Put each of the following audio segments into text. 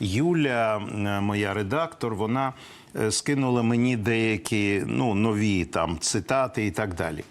Юля, моя редактор, вона е, скинула мені деякі ну, нові там цитати і так далі.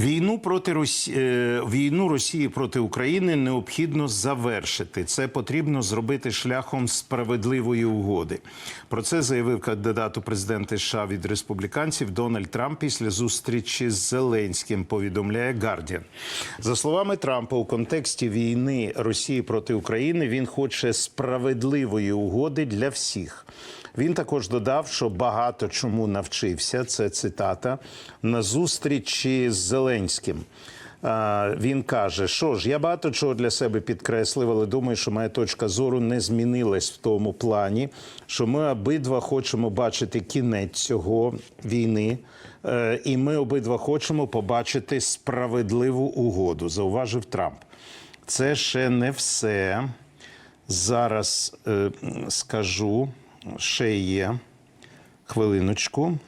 Війну проти Росі... е, війну Росії проти України необхідно завершити. Це потрібно зробити шляхом справедливої угоди. Про це заявив кандидат у президенти США від республіканців Дональд Трамп після зустрічі з Зеленським. Повідомляє Guardian. За словами Трампа, у контексті війни Росії проти України він хоче справедливої угоди для всіх. Він також додав, що багато чому навчився. Це цитата на зустрічі з Зеленським. Він каже, що ж, я багато чого для себе підкреслив, але думаю, що моя точка зору не змінилась в тому плані, що ми обидва хочемо бачити кінець цього війни, е, і ми обидва хочемо побачити справедливу угоду, зауважив Трамп. Це ще не все. Зараз е, скажу, ще є хвилиночку.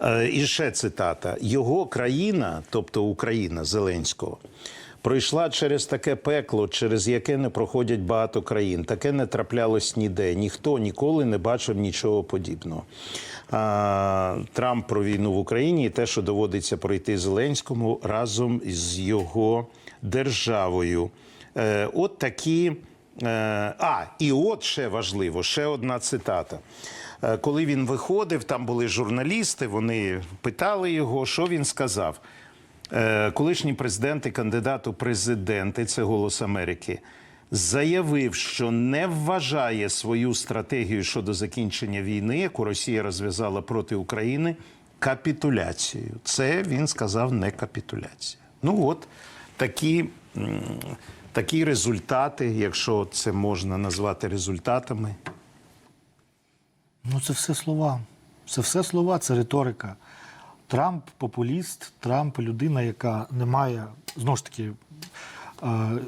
Е, і ще цитата: його країна, тобто Україна Зеленського, пройшла через таке пекло, через яке не проходять багато країн. Таке не траплялось ніде. Ніхто ніколи не бачив нічого подібного. Трамп про війну в Україні і те, що доводиться пройти Зеленському разом з його державою. Е, От такі. Е, А, і от ще важливо, ще одна цитата. Е, Коли він виходив, там були журналісти, вони питали його, що він сказав. Е, Колишній президент і кандидат у президенти, це голос Америки, заявив, що не вважає свою стратегію щодо закінчення війни, яку Росія розв'язала проти України, капітуляцією. Це він сказав не капітуляція. Ну от такі. Такі результати, якщо це можна назвати результатами, Ну, це все слова. Це все слова, це риторика. Трамп популіст, Трамп людина, яка не має. Знову ж таки, е,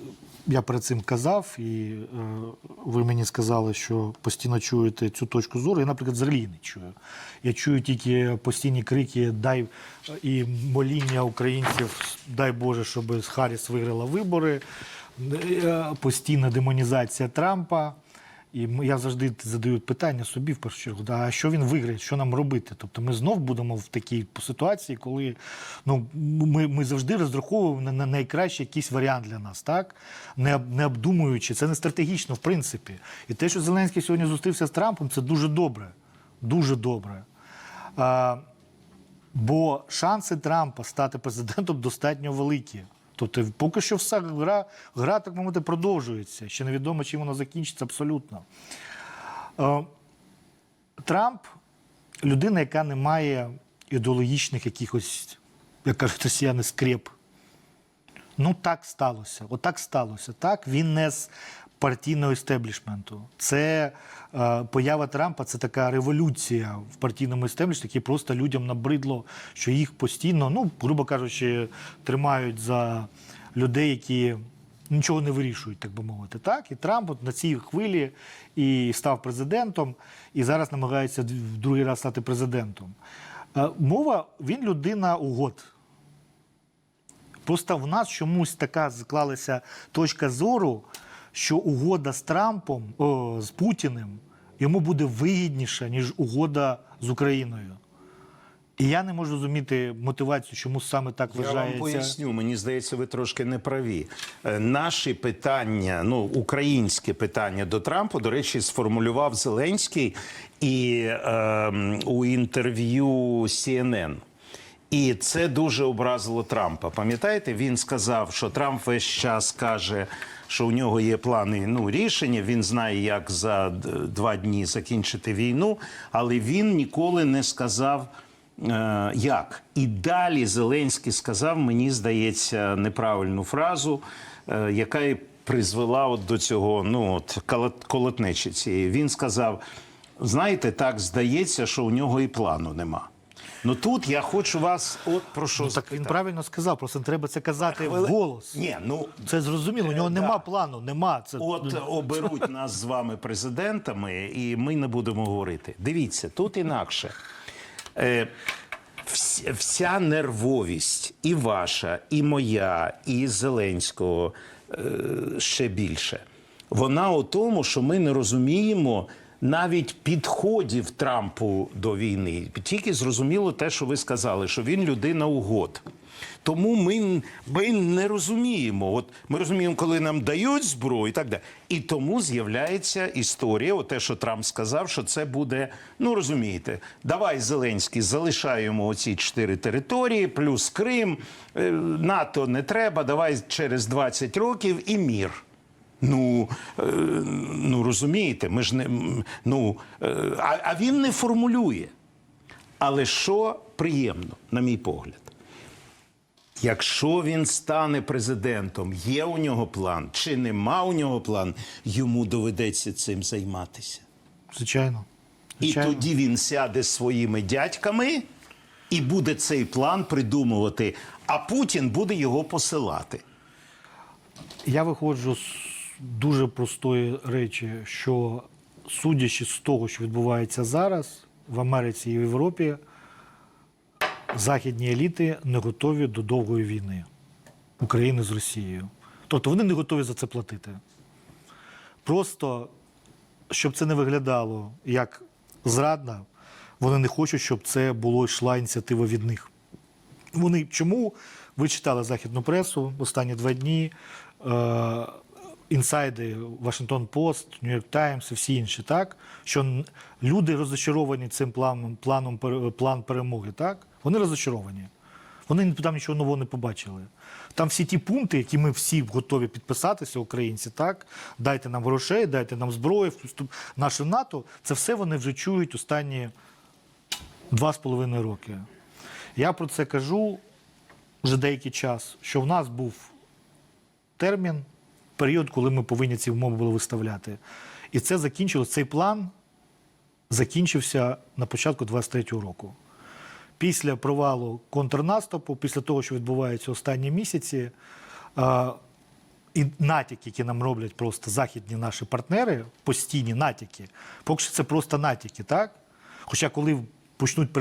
я перед цим казав, і е, ви мені сказали, що постійно чуєте цю точку зору. Я, наприклад, взагалі не чую. Я чую тільки постійні крики дай і моління українців, дай Боже, щоб Харріс виграла вибори, постійна демонізація Трампа. І я завжди задаю питання собі в першу чергу, а що він виграє, що нам робити? Тобто ми знов будемо в такій ситуації, коли ну, ми, ми завжди розраховуємо на, на найкращий якийсь варіант для нас, так? Не, не обдумуючи, це не стратегічно, в принципі. І те, що Зеленський сьогодні зустрівся з Трампом, це дуже добре. Дуже добре. А, бо шанси Трампа стати президентом достатньо великі. Тобто, поки що вся гра, гра так мовити, продовжується. Ще невідомо, чим вона закінчиться абсолютно. Е, Трамп людина, яка не має ідеологічних якихось, як кажуть росіяни, скреп. Ну, так сталося. Отак сталося. Так, він не з партійного істеблішменту. Це е, поява Трампа це така революція в партійному істеблішменті, яке просто людям набридло, що їх постійно, ну, грубо кажучи, тримають за людей, які нічого не вирішують, так би мовити. Так? І Трамп от на цій хвилі і став президентом, і зараз намагається в другий раз стати президентом. Е, мова, він людина угод. Просто в нас чомусь така склалася точка зору, що угода з Трампом, о, з Путіним йому буде вигідніша, ніж угода з Україною. І я не можу розуміти мотивацію, чому саме так Я вам вважається. поясню. Мені здається, ви трошки не праві. Е, Наші питання, ну українське питання до Трампа, до речі, сформулював Зеленський і ем, у інтерв'ю CNN. І це дуже образило Трампа. Пам'ятаєте, він сказав, що Трамп весь час каже, що у нього є плани ну, рішення. Він знає, як за два дні закінчити війну, але він ніколи не сказав. Е, Як і далі Зеленський сказав, мені здається, неправильну фразу, е, яка і призвела от до цього ну от колот- колотнечі цієї. Він сказав: знаєте, так здається, що у нього і плану нема. Ну тут я хочу вас, от про що Ну, так він правильно сказав, просто не треба це казати Хвили- вголос. Ні, ну Це зрозуміло, у нього да. нема плану, нема. Це От оберуть нас з вами президентами, і ми не будемо говорити. Дивіться, тут інакше. Е, вся нервовість, і ваша, і моя, і Зеленського е, ще більше. Вона у тому, що ми не розуміємо навіть підходів Трампу до війни. Тільки зрозуміло те, що ви сказали, що він людина угод. Тому ми, ми не розуміємо. От ми розуміємо, коли нам дають зброю і так далі. І тому з'являється історія, от те, що Трамп сказав, що це буде. Ну розумієте, давай Зеленський залишаємо оці чотири території, плюс Крим. Е, НАТО не треба. Давай через 20 років і мір. Ну, е, ну розумієте, ми ж не ну, е, а, а він не формулює. Але що приємно, на мій погляд, якщо він стане президентом, є у нього план чи нема у нього план, йому доведеться цим займатися. Звичайно. І тоді він сяде з своїми дядьками і буде цей план придумувати, а Путін буде його посилати. Я виходжу з дуже простої речі, що судячи з того, що відбувається зараз в Америці і в Європі, західні еліти не готові до довгої війни України з Росією. Тобто вони не готові за це платити. Просто щоб це не виглядало як зрадна, вони не хочуть, щоб це було йшла ініціатива від них. Вони чому ви читали західну пресу останні два дні? Е, інсайди Вашингтон Пост, Нью-Йорк Таймс і всі інші, так що люди розочаровані цим планом, планом план перемоги, так вони розочаровані. Вони там нічого нового не побачили. Там всі ті пункти, які ми всі готові підписатися, українці, так дайте нам грошей, дайте нам зброю, вступ наше НАТО. Це все вони вже чують останні два з половиною роки. Я про це кажу вже деякий час, що в нас був термін, період, коли ми повинні ці умови були виставляти. І це закінчилось, цей план закінчився на початку 23-го року. Після провалу контрнаступу, після того, що відбувається останні місяці, і натяки, які нам роблять просто західні наші партнери, постійні натяки, поки що це просто натяки, так? Хоча коли почнуть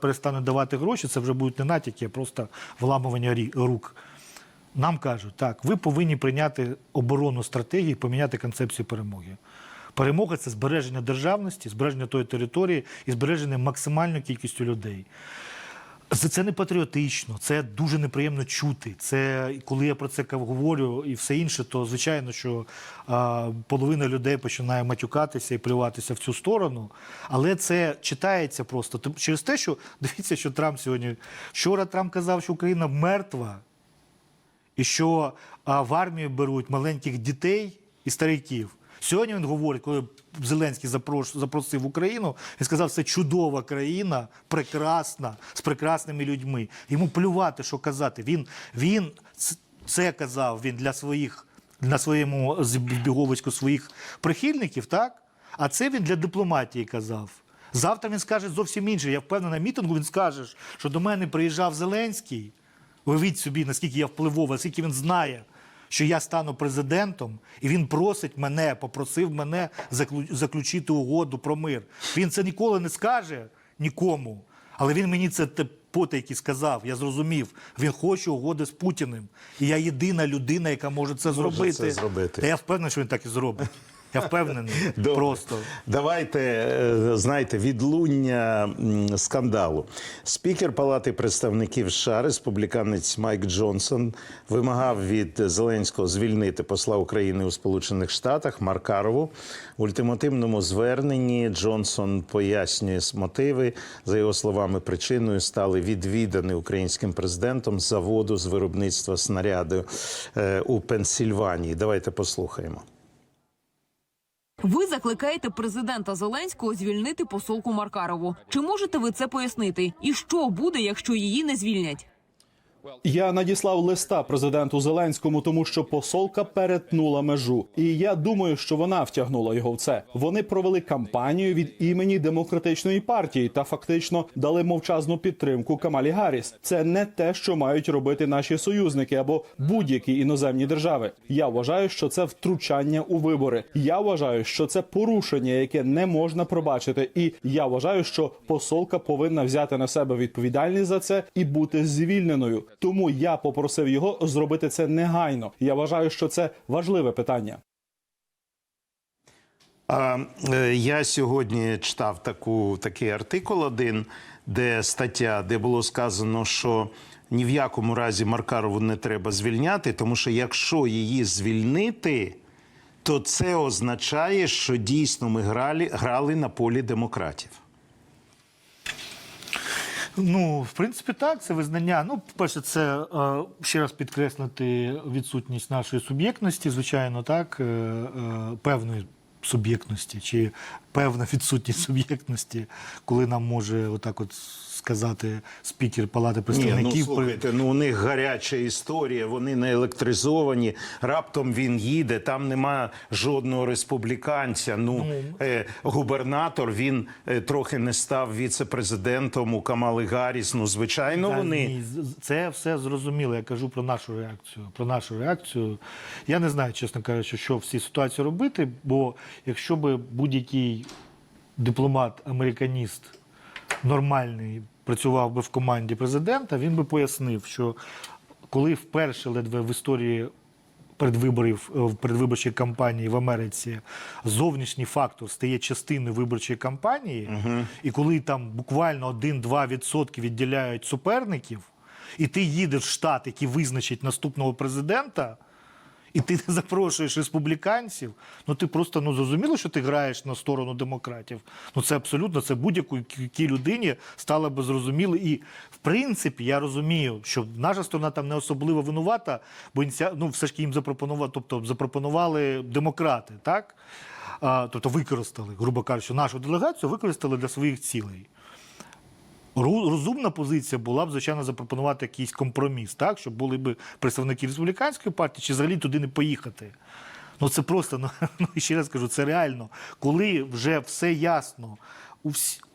перестануть давати гроші, це вже будуть не натяки, а просто вламування рук. Нам кажуть, так, ви повинні прийняти оборонну стратегію поміняти концепцію перемоги. Перемога це збереження державності, збереження тої території і збереження максимальної кількістю людей. Це, не патріотично, це дуже неприємно чути. Це коли я про це говорю і все інше, то звичайно, що а, половина людей починає матюкатися і плюватися в цю сторону. Але це читається просто через те, що дивіться, що Трамп сьогодні. Вчора Трамп казав, що Україна мертва, і що в армію беруть маленьких дітей і стариків. Сьогодні він говорить, коли Зеленський запросив Україну, він сказав, це чудова країна, прекрасна, з прекрасними людьми. Йому плювати, що казати. Він, він це казав він для своїх, на своєму збіговиську своїх прихильників, так? А це він для дипломатії казав. Завтра він скаже зовсім інше. Я впевнений, на мітингу він скаже, що до мене приїжджав Зеленський. Уявіть собі, наскільки я впливовий, наскільки він знає, що я стану президентом, і він просить мене, попросив мене заклю- заключити угоду про мир. Він це ніколи не скаже нікому. Але він мені це потайки сказав. Я зрозумів. Він хоче угоди з Путіним. І я єдина людина, яка може це зробити. це зробити. Та я впевнений, що він так і зробить. Я впевнений. Добре. Просто. Давайте е, знаєте, відлуння скандалу. Спікер Палати представників США, республіканець Майк Джонсон, вимагав від Зеленського звільнити посла України у Сполучених Штатах Маркарову. В ультимативному зверненні Джонсон пояснює мотиви. За його словами, причиною стали відвідані українським президентом заводу з виробництва снаряду е, у Пенсільванії. Давайте послухаємо. Ви закликаєте президента Зеленського звільнити посолку Маркарову. Чи можете ви це пояснити? І що буде, якщо її не звільнять? Я надіслав листа президенту Зеленському, тому що посолка перетнула межу, і я думаю, що вона втягнула його в це. Вони провели кампанію від імені демократичної партії та фактично дали мовчазну підтримку Камалі Гарріс. Це не те, що мають робити наші союзники або будь-які іноземні держави. Я вважаю, що це втручання у вибори. Я вважаю, що це порушення, яке не можна пробачити. І я вважаю, що посолка повинна взяти на себе відповідальність за це і бути звільненою. Тому я попросив його зробити це негайно. Я вважаю, що це важливе питання. А, е, я сьогодні читав таку, такий артикул один, де стаття, де було сказано, що ні в якому разі Маркарову не треба звільняти, тому що якщо її звільнити, то це означає, що дійсно ми грали, грали на полі демократів. Ну, в принципі, так, це визнання. Ну, по-перше, це е, ще раз підкреслити відсутність нашої суб'єктності, звичайно, так, е, е, певної суб'єктності чи певна відсутність суб'єктності, коли нам може отак от сказати спікер Палати Ні, представників. ну слухайте, ну у них гаряча історія, вони не електризовані. Раптом він їде, там нема жодного республіканця. Ну, е, губернатор він е, трохи не став віце-президентом у Камали Гарріс. Ну, звичайно, Та вони. ні, це все зрозуміло. Я кажу про нашу реакцію. Про нашу реакцію. Я не знаю, чесно кажучи, що в цій ситуації робити, бо якщо би будь-який дипломат, американіст нормальний працював би в команді президента, він би пояснив, що коли вперше ледве в історії передвиборів е, в передвиборчій кампанії в Америці зовнішній фактор стає частиною виборчої кампанії, і коли там буквально 1-2% відділяють суперників, і ти їдеш в штат, який визначить наступного президента. І ти не запрошуєш республіканців, ну ти просто ну зрозуміло, що ти граєш на сторону демократів. Ну це абсолютно це будь-якій людині стало би зрозуміло. І в принципі я розумію, що наша сторона там не особливо винувата, бо ну, все ж їм запропонували, тобто запропонували демократи, так? Тобто використали, грубо кажучи, нашу делегацію використали для своїх цілей. Розумна позиція була б, звичайно, запропонувати якийсь компроміс, так, щоб були б представники республіканської партії, чи взагалі туди не поїхати. Ну це просто, ну, ну ще раз кажу, це реально. Коли вже все ясно,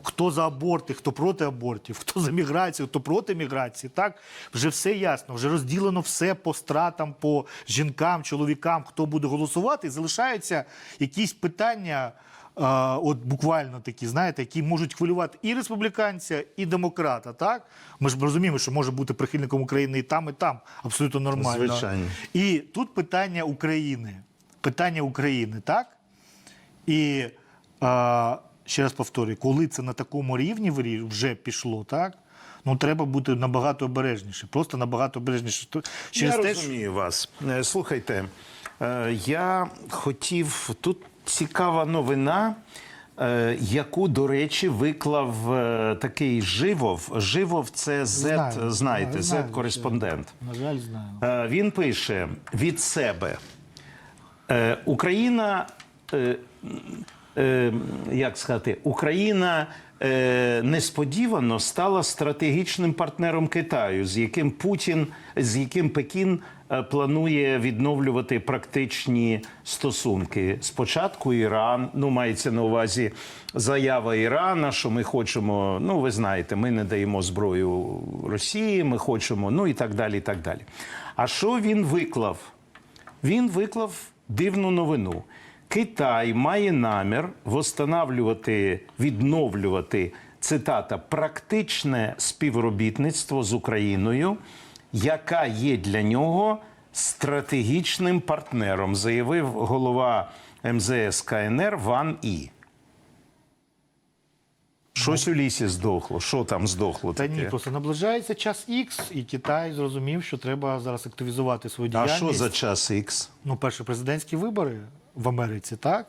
хто за аборти, хто проти абортів, хто за міграцію, хто проти міграції, так вже все ясно, вже розділено все по стратам, по жінкам, чоловікам, хто буде голосувати, і залишаються якісь питання. От буквально такі, знаєте, які можуть хвилювати і республіканця, і демократа. Так ми ж розуміємо, що може бути прихильником України і там, і там абсолютно нормально. Звичайно. І тут питання України. Питання України, так? І а, ще раз повторюю, коли це на такому рівні вже пішло, так? Ну треба бути набагато обережніше. Просто набагато обережніше. Через я те, що- розумію вас. Е, Слухайте, е, я хотів тут цікава новина. е, Яку, до речі, виклав е, такий Живов. Живов це Z, Знаю, знаєте, знаю, Z-кореспондент. На жаль, знаю. Е, Він пише від себе: Україна, як сказати, Україна несподівано стала стратегічним партнером Китаю, з яким Путін, з яким Пекін е, планує відновлювати практичні стосунки. Спочатку Іран, ну мається на увазі заява Ірана, що ми хочемо, ну ви знаєте, ми не даємо зброю Росії, ми хочемо, ну і так далі. і так далі. А що він виклав? Він виклав дивну новину. Китай має намір восстанавлювати, відновлювати цитата практичне співробітництво з Україною, яка є для нього стратегічним партнером, заявив голова МЗС КНР Ван І. Щось у лісі здохло. Що там здохло? Та таке? ні, просто наближається час Х, і Китай зрозумів, що треба зараз активізувати свою а що за час Х? Ну, перше, президентські вибори в Америці, так?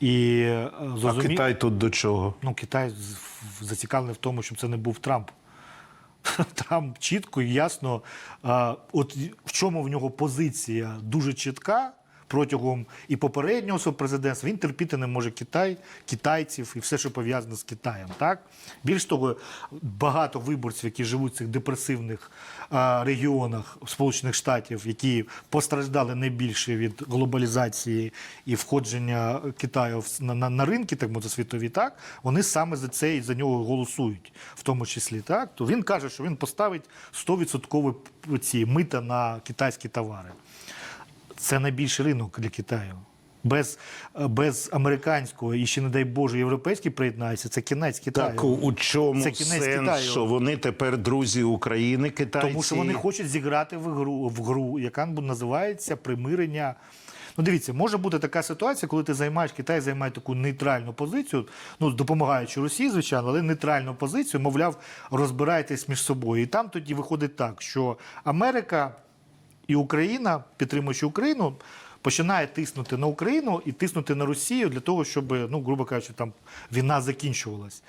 І зрозумі... А Китай тут до чого? ну, Китай зацікавлений в тому, щоб це не був Трамп. Трамп чітко і ясно, от в чому в нього позиція дуже чітка протягом і попереднього свого президентства. Він терпіти не може Китай, китайців і все, що пов'язане з Китаєм. Так? Більш того, багато виборців, які живуть в цих депресивних а, регіонах Сполучених Штатів, які постраждали найбільше від глобалізації і входження Китаю на, на, на ринки, так мовити, світові, так вони саме за це і за нього голосують, в тому числі. Так то він каже, що він поставить 100% ці мита на китайські товари. Це найбільший ринок для Китаю. Без, без американського і ще, не дай Боже, європейський приєднається, це кінець Китаю. Так у- у чому Це кінець сенс, Китаю. що вони тепер друзі України, китайці? Тому що вони хочуть зіграти в гру, в гру, яка називається примирення. Ну, дивіться, може бути така ситуація, коли ти займаєш Китай займає таку нейтральну позицію, ну допомагаючи Росії, звичайно, але нейтральну позицію, мовляв, розбирайтесь між собою. І там тоді виходить так, що Америка і Україна, підтримуючи Україну, починає тиснути на Україну і тиснути на Росію для того, щоб, ну, грубо кажучи, там війна закінчувалась.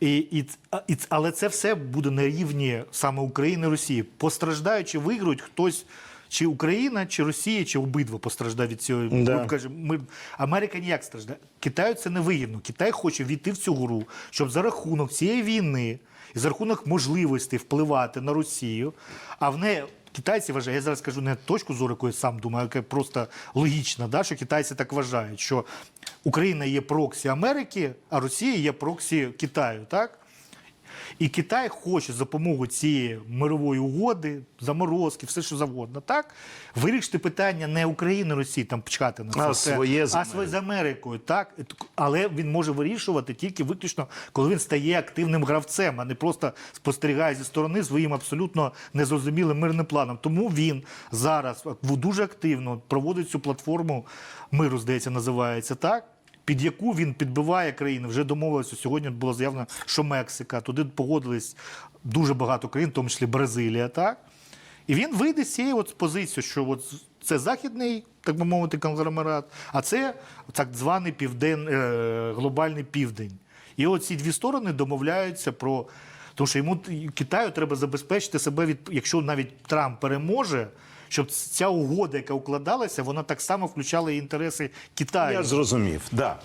І, і, і, але це все буде на рівні саме України і Росії. Постраждаючи, виграють хтось. Чи Україна, чи Росія, чи обидва постраждають від цього. Да. Кажучи, ми, Америка ніяк страждає. Китаю це не вигідно. Китай хоче війти в цю гру, щоб за рахунок цієї війни і за рахунок можливості впливати на Росію, а в неї. Китайці вважають, я зараз кажу не точку зору, яку я сам думаю, яка просто логічна, да, що китайці так вважають, що Україна є проксі Америки, а Росія є проксі Китаю. Так? І Китай хоче за допомогою цієї мирової угоди, заморозки, все що завгодно, так вирішити питання не України, Росії, там чекати на це, А своє з а своє з Америкою, так але він може вирішувати тільки виключно, коли він стає активним гравцем, а не просто спостерігає зі сторони своїм абсолютно незрозумілим мирним планом. Тому він зараз дуже активно проводить цю платформу миру, здається, називається так під яку він підбиває країни. Вже домовилися. Сьогодні було заявлено, що Мексика. Туди погодились дуже багато країн, в тому числі Бразилія. Так? І він вийде з цієї от позиції, що от це західний, так би мовити, конгломерат, а це так званий півден, е, глобальний південь. І от ці дві сторони домовляються про. Тому що йому Китаю треба забезпечити себе від, якщо навіть Трамп переможе, щоб ця угода, яка укладалася, вона так само включала і інтереси Китаю. Я зрозумів. Да.